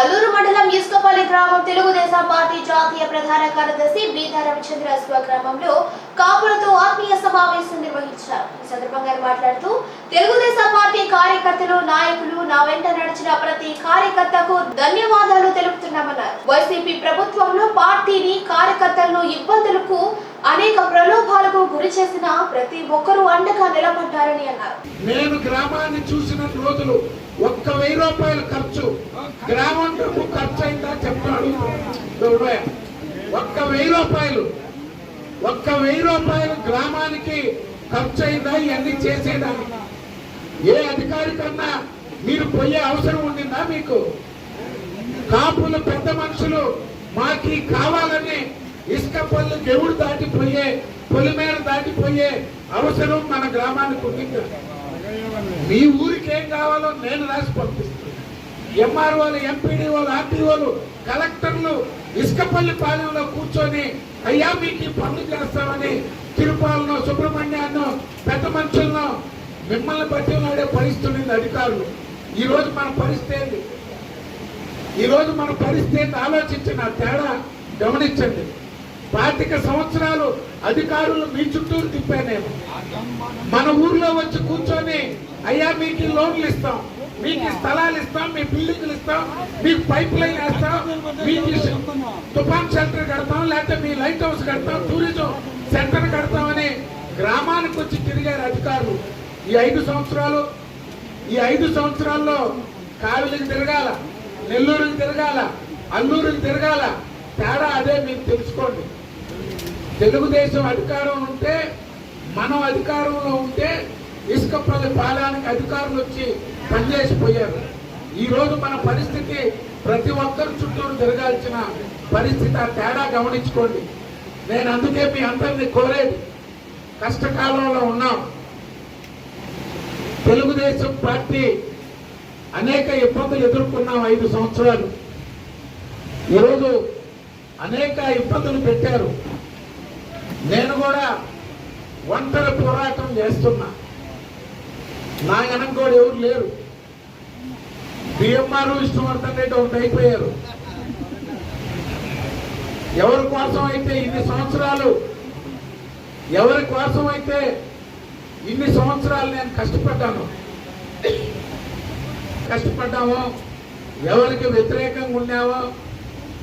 అల్లూరు మండలం ఇసుకపల్లి గ్రామం తెలుగుదేశం పార్టీ జాతీయ ప్రధాన కార్యదర్శి బీదా రవిచంద్ర స్వగ్రామంలో కాపులతో ఆత్మీయ సమావేశం నిర్వహించారు. ఈ సందర్భంగా మాట్లాడుతూ తెలుగుదేశం పార్టీ కార్యకర్తలు నాయకులు నా వెంట నడిచిన ప్రతి కార్యకర్తకు ధన్యవాదాలు తెలుపుతున్నామన్నారు. వైసీపీ ప్రభుత్వంలో పార్టీని కార్యకర్తలను ఇబ్బందులకు అనేక ప్రలోభాలకు గురి చేసిన ప్రతి ఒక్కరూ అండగా నిలబడ్డారని అన్నారు. నేను గ్రామాన్ని చూసిన రోజులు వెయ్యి రూపాయలు ఖర్చు. గ్రామం డబ్బు ఖర్చు అయిందా చెప్తాడు. ఒక్క వెయ్యి రూపాయలు. ఒక్క వెయ్యి రూపాయలు గ్రామానికి ఖర్చు అయిందా? ఇవన్నీ చేసేదానికి ఏ అధికారి కన్నా మీరు పోయే అవసరం ఉండిందా మీకు? కాపులు పెద్ద మనుషులు మాకి కావాలని ఇసుక పళ్ళు దేవుడు దాటిపోయే పొలిమేర దాటిపోయే అవసరం మన గ్రామానికి ఉండిందా? మీ ఊరికి ఏం కావాలో నేను రాసి పంపిస్తాను ఎంఆర్ఓలు ఎంపీడీఓలు ఆర్టీఓలు కలెక్టర్లు ఇసుకపల్లి పాలెంలో కూర్చొని అయ్యా మీకు ఈ పనులు చేస్తామని తిరుపాలను సుబ్రహ్మణ్యాన్ని పెద్ద మనుషులను మిమ్మల్ని బతిలాడే పరిస్థితి ఉంది అధికారులు. ఈరోజు మన పరిస్థితి ఏంది? ఈరోజు మన పరిస్థితి ఏంటి ఆలోచించిన తేడా గమనించండి. పాతిక సంవత్సరాలు అధికారులు మీ చుట్టూరు తిప్పాను నేను. మన ఊర్లో వచ్చి కూర్చొని అయ్యా మీకు లోన్లు ఇస్తాం. మీకు స్థలాలు ఇస్తాం మీ బిల్డింగ్లు ఇస్తాం మీకు పైప్ లైన్ వేస్తాం మీకు తుఫాన్ షెల్టర్ కడతాం లేకపోతే మీ లైట్ హౌస్ కడతాం టూరిజం సెంటర్ కడతామని గ్రామానికి వచ్చి తిరిగారు అధికారులు. ఈ ఐదు సంవత్సరాలు ఈ ఐదు సంవత్సరాల్లో కావిలికి తిరగాల నెల్లూరుకి తిరగాల అల్లూరుకి తిరగాల. తేడా అదే మీరు తెలుసుకోండి. తెలుగుదేశం అధికారం ఉంటే మనం అధికారంలో ఉంటే ఇసుకపల్లి పాలనకి అధికారులు వచ్చి పనిచేసిపోయారు. ఈరోజు మన పరిస్థితి ప్రతి ఒక్కరి చుట్టూరు జరగాల్సిన పరిస్థితి ఆ తేడా గమనించుకోండి. నేను అందుకే మీ అందరినీ కోరేది కష్టకాలంలో ఉన్నాం. తెలుగుదేశం పార్టీ అనేక ఇబ్బందులు ఎదుర్కొన్నాం ఐదు సంవత్సరాలు. ఈరోజు అనేక ఇబ్బందులు పెట్టారు. నేను కూడా ఒంటరి పోరాటం చేస్తున్నా. నా వెనక కూడా ఎవరు లేరు. బిఎంఆర్ విష్ణువర్ధన్ రెడ్డి ఒకటి అయిపోయారు. ఎవరి కోసం అయితే ఇన్ని సంవత్సరాలు ఎవరి కోసం అయితే ఇన్ని సంవత్సరాలు నేను కష్టపడ్డాను? కష్టపడ్డామో ఎవరికి వ్యతిరేకంగా ఉన్నామో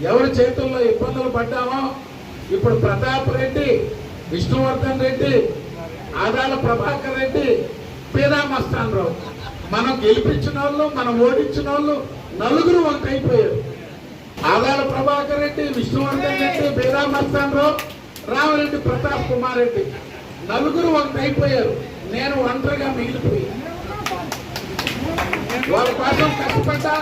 ఎవరి చేతుల్లో ఇబ్బందులు పడ్డామో ఇప్పుడు ప్రతాప్ రెడ్డి విష్ణువర్ధన్ రెడ్డి ఆదాల ప్రభాకర్ రెడ్డి పీదా మస్తాన్ మనం గెలిపించిన వాళ్ళు మనం ఓడించిన వాళ్ళు నలుగురు వంక ఆదాల ప్రభాకర్ రెడ్డి విష్ణువర్ధన్ రెడ్డి పీదా మస్తాన్ రామరెడ్డి ప్రతాప్ కుమార్ రెడ్డి నలుగురు వంక నేను ఒంటరిగా మిగిలిపోయి వాళ్ళ కోసం కష్టపడ్డా